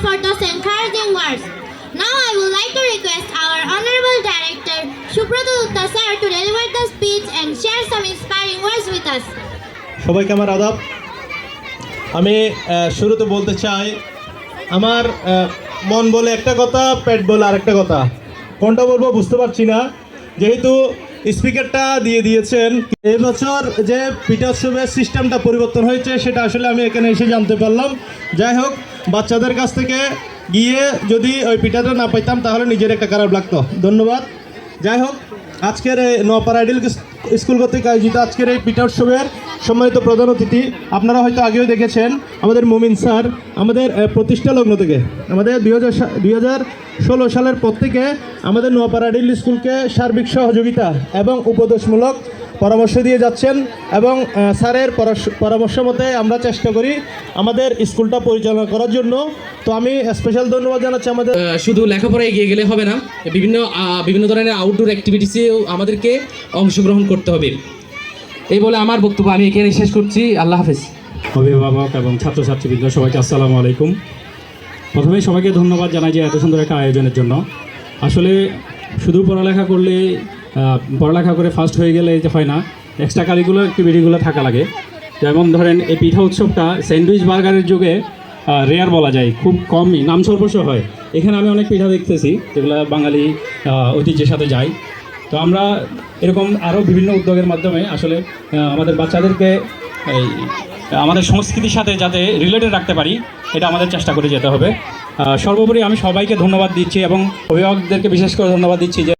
for those encouraging words. Now I would like to request our Honorable Director, Subrata Dutta sir, to deliver the speech and share some inspiring words with us. সবাইকে আমার আদাব আমি শুরুতে বলতে চাই আমার মন বলে একটা কথা পেট বলে আরেকটা কথা কোনটা বলব বুঝতে পারছি না যেহেতু স্পিকারটা দিয়ে দিয়েছেন এই বছর যে পিঠাৎসবের সিস্টেমটা পরিবর্তন হয়েছে সেটা আসলে আমি এখানে এসে জানতে পারলাম যাই হোক বাচ্চাদের কাছ থেকে গিয়ে যদি ওই পিঠাটা না পাইতাম, তাহলে নিজের একটা খারাপ লাগতো। ধন্যবাদ। যাই হোক, আজকের নোয়াপাড়া আইডিয়াল স্কুল কর্তৃক আয়োজিত আজকের এই পিঠা উৎসবের সম্মানিত প্রধান অতিথি, আপনারা হয়তো আগেও দেখেছেন আমাদের মুমিন স্যার, আমাদের প্রতিষ্ঠা লগ্ন থেকে। আমাদের দুই হাজার ষোলো সালের পর থেকে আমাদের নোয়াপাড়া আইডিয়াল স্কুলকে সার্বিক সহযোগিতা এবং উপদেশমূলক পরামর্শ দিয়ে যাচ্ছেন এবং স্যারের পরামর্শ মতে আমরা চেষ্টা করি আমাদের স্কুলটা পরিচালনা করার জন্য। তো আমি স্পেশাল ধন্যবাদ জানাচ্ছি আমাদের শুধু লেখাপড়ায় এগিয়ে গেলে হবে না, বিভিন্ন বিভিন্ন ধরনের আউটডোর অ্যাক্টিভিটিসেও আমাদেরকে অংশগ্রহণ করতে হবে। এই বলে আমার বক্তব্য আমি এখানে শেষ করছি। আল্লাহ হাফেজ। অভিভাবক এবং ছাত্রছাত্রীবৃন্দ, সবাইকে আসসালামু আলাইকুম। প্রথমে সবাইকে ধন্যবাদ জানাই যে এত সুন্দর একটা আয়োজনের জন্য। আসলে শুধু পড়ালেখা করলে পড়ালেখা করে ফার্স্ট হয়ে গেলে যে হয় না এক্সট্রা কারিকুলার অ্যাক্টিভিটিগুলো থাকা লাগে। যেমন ধরেন, এই পিঠা উৎসবটা স্যান্ডউইচ বার্গারের যুগে রেয়ার বলা যায়, খুব কমই নাম সর্বস্ব হয়। এখানে আমি অনেক পিঠা দেখতেছি, যেগুলো বাঙালি ঐতিহ্যের সাথে যায়। তো আমরা এরকম আরও বিভিন্ন উদ্যোগের মাধ্যমে আসলে আমাদের বাচ্চাদেরকে এই, আমাদের সংস্কৃতির সাথে যাতে রিলেটেড রাখতে পারি, এটা আমাদের চেষ্টা করে যেতে হবে। সর্বোপরি আমি সবাইকে ধন্যবাদ দিচ্ছি এবং অভিভাবকদেরকে বিশেষ করে ধন্যবাদ দিচ্ছি যে